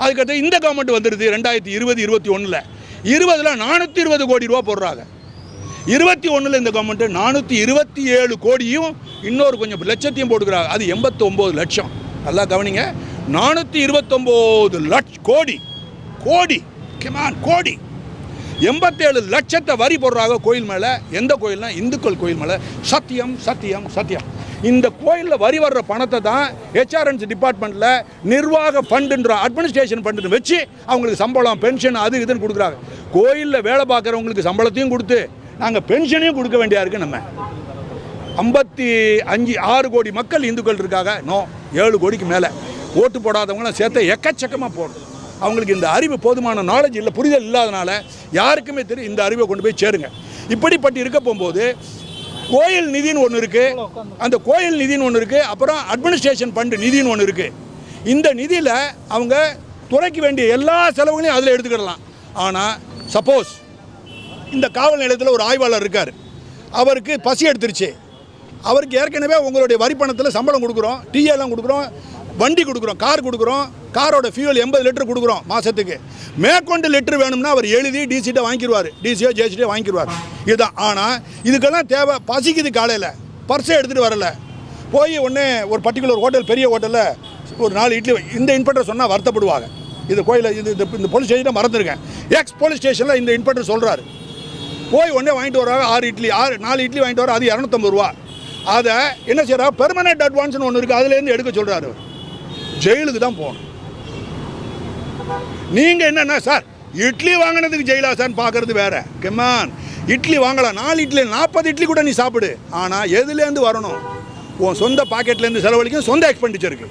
அதுக்கடுத்து இந்த கவர்மெண்ட் வந்துடுது ரெண்டாயிரத்தி இருபது இருபத்தி ஒன்றில் இருபதில் நானூற்றி இருபது கோடி ரூபா போடுறாங்க. இருபத்தி ஒன்றில் இந்த கவர்மெண்ட்டு நானூற்றி இருபத்தி ஏழு கோடியும் இன்னொரு கொஞ்சம் லட்சத்தையும் போட்டுக்கிறாங்க அது எண்பத்தொம்போது லட்சம். நல்லா கவனிங்க. நானூற்றி இருபத்தொம்போது லட்ச கோடி. கோடி. கிமான் கோடி. எண்பத்தேழு லட்சத்தை வரி போடுறாங்க கோயில் மேலே. எந்த கோயில்னா? இந்துக்கள் கோயில் மேலே. சத்தியம் சத்தியம் சத்தியம். இந்த கோயிலில் வரி வர்ற பணத்தை தான் ஹெச்ஆர்என்சி டிபார்ட்மெண்ட்டில் நிர்வாக ஃபண்டுன்ற அட்மினிஸ்ட்ரேஷன் ஃபண்டுன்னு வச்சு அவங்களுக்கு சம்பளம் பென்ஷன் அது இதுன்னு கொடுக்குறாங்க. கோயிலில் வேலை பார்க்குறவங்களுக்கு சம்பளத்தையும் கொடுத்து நாங்கள் பென்ஷனையும் கொடுக்க வேண்டியா இருக்குது நம்ம. ஐம்பத்தி அஞ்சு ஆறு கோடி மக்கள் இந்துக்கள் இருக்காங்க. நோ ஏழு கோடிக்கு மேலே. ஓட்டு போடாதவங்களாம் சேர்த்து எக்கச்சக்கமாக போடணும் அவங்களுக்கு இந்த அறிவு போதுமான நாலேஜ் இல்லை புரிதல் இல்லாதனால யாருக்குமே தெரியும் இந்த அறிவை கொண்டு போய் சேருங்க. இப்படிப்பட்டு இருக்க போகும்போது கோயில் நிதின்னு ஒன்று இருக்குது அந்த கோயில் நிதின்னு ஒன்று இருக்குது அப்புறம் அட்மினிஸ்ட்ரேஷன் ஃபண்டு நிதின்னு ஒன்று இருக்குது இந்த நிதியில் அவங்க துறைக்கு வேண்டிய எல்லா செலவுகளையும் அதில் எடுத்துக்கிடலாம். ஆனால் சப்போஸ் இந்த காவல் நிலையத்தில் ஒரு ஆய்வாளர் இருக்கார். அவருக்கு பசி எடுத்துருச்சு. அவருக்கு ஏற்கனவே உங்களுடைய வரி பணத்தில் சம்பளம் கொடுக்குறோம் டீயெல்லாம் கொடுக்குறோம் வண்டி கொடுக்குறோம் கார் கொடுக்குறோம் காரோட ஃபியூல் எண்பது லிட்டர் கொடுக்குறோம் மாதத்துக்கு மேற்கொண்டு லிட்டர் வேணும்னா அவர் எழுதி டிசிட்டை வாங்கிடுவார் டிசியோ ஜேசிட்டோ வாங்கிடுவார் இதுதான். ஆனால் இதுக்கெல்லாம் தேவை பசிக்குது காலையில். பர்ஸை எடுத்துகிட்டு வரல. போய் உடனே ஒரு பர்டிகுலர் ஹோட்டல் பெரிய ஹோட்டலில் ஒரு நாலு இட்லி இந்த இன்ஸ்பெக்டர் சொன்னால் வருத்தப்படுவாங்க. இது கோயிலில் இது இந்த- போலீஸ் ஸ்டேஷனை மறந்துருக்கேன். எக்ஸ் போலீஸ் ஸ்டேஷனில் இந்த இன்ஸ்பெக்டர் சொல்கிறாரு போய் உடனே வாங்கிட்டு வராங்க ஆறு இட்லி ஆறு நாலு இட்லி வாங்கிட்டு வர அது இரநூத்தம்பது ரூபா. அதை என்ன செய்கிறா பெர்மனெண்ட் அட்வான்ஸ்னு ஒன்று இருக்குது அதுலேருந்து எடுக்க சொல்கிறாரு ஜெயிலுக்கு தான் போகணும். நீங்கள் என்னென்ன சார் இட்லி வாங்கினதுக்கு ஜெயிலா சார் பார்க்கறது வேற கெம்மான் இட்லி வாங்கலாம். நாலு இட்லி நாற்பது இட்லி கூட நீ சாப்பிடு. ஆனால் எதுலேருந்து வரணும்? உன் சொந்த பாக்கெட்லேருந்து செலவழிக்கும் சொந்த எக்ஸ்பெண்டிச்சருக்கு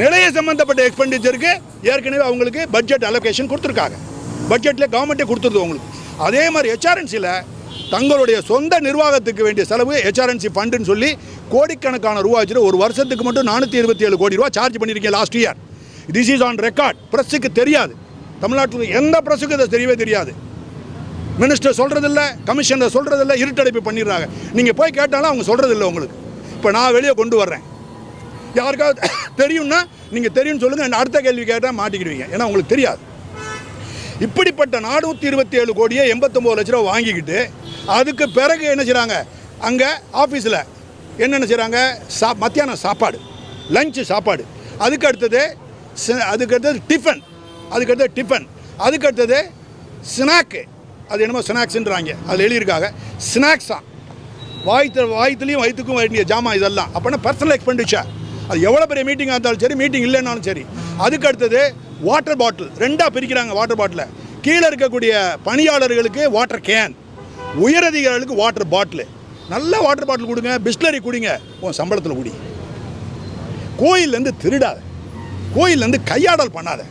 நிலைய சம்பந்தப்பட்ட எக்ஸ்பெண்டிச்சருக்கு ஏற்கனவே அவங்களுக்கு பட்ஜெட் அலோகேஷன் கொடுத்துருக்காங்க. பட்ஜெட்டில் கவர்மெண்ட்டே கொடுத்துருது உங்களுக்கு. அதே மாதிரி ஹெச்ஆர்என்சியில் தங்களுடைய சொந்த நிர்வாகத்துக்கு வேண்டிய செலவு ஹெச்ஆர்என்சி ஃபண்டுன்னு சொல்லி கோடிக்கணக்கான ரூபா வச்சுட்டு ஒரு வருஷத்துக்கு மட்டும் நானூற்றி இருபத்தி ஏழு கோடி ரூபா சார்ஜ் பண்ணியிருக்கீங்க last year this is on record ப்ரெஸ்ஸுக்கு தெரியாது. தமிழ்நாட்டில் எந்த ப்ரெஸ்ஸுக்கு இதை தெரியவே தெரியாது. மினிஸ்டர் சொல்கிறதில்ல கமிஷனர் சொல்கிறதில்ல இருட்டடைப்பு பண்ணிடுறாங்க. நீங்கள் போய் கேட்டாலும் அவங்க சொல்கிறதில்ல உங்களுக்கு. இப்போ நான் வெளியே கொண்டு வர்றேன். யாருக்காவது தெரியும்னா நீங்கள் தெரியும்னு சொல்லுங்கள் அடுத்த கேள்வி கேட்டால் மாட்டிக்கிடுவீங்க. ஏன்னா உங்களுக்கு தெரியாது. இப்படிப்பட்ட நானூற்றி இருபத்தி ஏழு கோடியை எண்பத்தொம்போது லட்ச ரூபா வாங்கிக்கிட்டு அதுக்கு பிறகு என்ன செய்கிறாங்க அங்கே ஆஃபீஸில் என்னென்ன செய்கிறாங்க சா மத்தியானம் சாப்பாடு லஞ்சு சாப்பாடு. அதுக்கு அடுத்தது அதுக்கு அடுத்தது டிஃபன் அதுக்கு அடுத்தது டிஃபன் அதுக்கு அடுத்தது ஸ்நாக்கு அது என்னமோ ஸ்நாக்ஸுன்றாங்க அதில் எழுதியிருக்காங்க. தான் வாய்த்து வாய்த்துலேயும் வயிற்றுக்கும் வேண்டிய ஜாமான் இதெல்லாம். அப்போனா பர்சனல் எக்ஸ்பெண்டிச்சர் அது எவ்வளோ பெரிய மீட்டிங்காக இருந்தாலும் சரி மீட்டிங் இல்லைன்னாலும் சரி. அதுக்கு அடுத்தது வாட்டர் பாட்டில் ரெண்டாக பிரிக்கிறாங்க வாட்டர் பாட்டிலை கீழே இருக்கக்கூடிய பணியாளர்களுக்கு வாட்டர் கேன் உயரதிகாரிகளுக்கு வாட்டர் பாட்டில் நல்ல வாட்டர் பாட்டில் கொடுங்க பிஸ்லரி குடிங்க உன் சம்பளத்தில் குடி. கோயிலேருந்து திருடாத. கோயிலேருந்து கையாடல் பண்ணாத.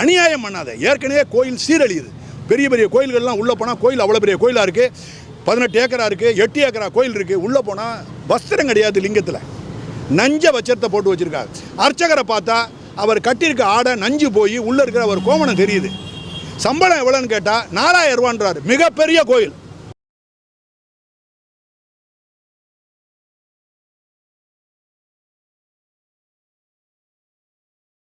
அநியாயம் பண்ணாத. ஏற்கனவே கோயில் சீரழியுது. பெரிய பெரிய கோயில்கள்லாம் உள்ளே போனால் கோயில் அவ்வளோ பெரிய கோயிலாக இருக்குது பதினெட்டு ஏக்கரா இருக்குது எட்டு ஏக்கரா கோயில் இருக்குது உள்ளே போனால் வஸ்திரம் கிடையாது லிங்கத்தில். நஞ்ச வச்சரத்தை போட்டு வச்சுருக்காங்க. அர்ச்சகரை பார்த்தா அவர் கட்டியிருக்க ஆடை நஞ்சு போய் உள்ளே இருக்கிற அவர் கோமணம் தெரியுது. சம்பளம் எவ்வளோன்னு கேட்டால் நாலாயிரம் ரூபான்றாரு. மிகப்பெரிய கோயில்.